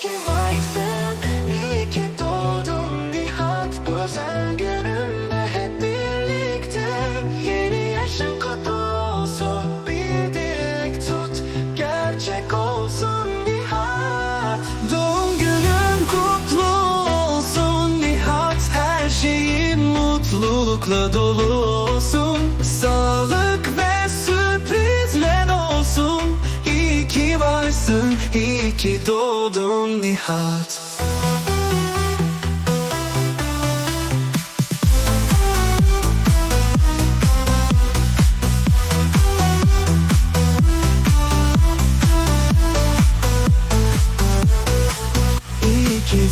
ki varsın. İyi ki doğdun Nihat. Hep birlikte. Yeni yaşın kutlu olsun. Bir dilek tut Gerçek olsun Nihat. Doğum kutlu olsun Nihat. Her şeyin mutlulukla dolu olsun. Sağlık ve ki varsın, iyi ki doğdun Nihat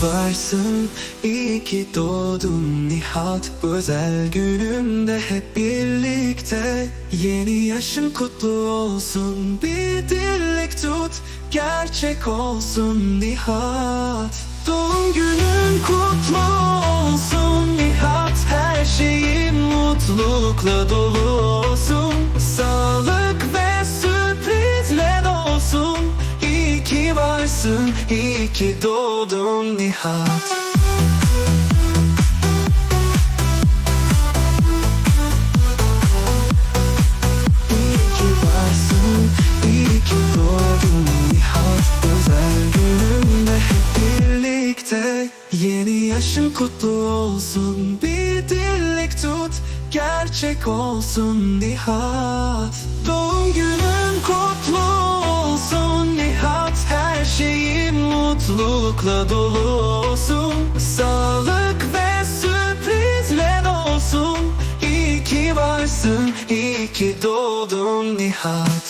varsın, iyi ki doğdun Nihat. Özel gününde hep birlikte. Yeni yaşın kutlu olsun. Bir dilek tut, gerçek olsun Nihat. Doğum günün kutlu olsun Nihat. Her şeyin mutlulukla dolu olsun ki varsın, iyi ki doğdun Nihat. İyi varsın, iyi doğdun Nihat. Özel gününde hep birlikte Yeni yaşın kutlu olsun. Bir dilek tut, gerçek olsun Nihat mutlulukla dolu olsun Sağlık ve sürprizler olsun İyi ki varsın, iyi ki doğdun Nihat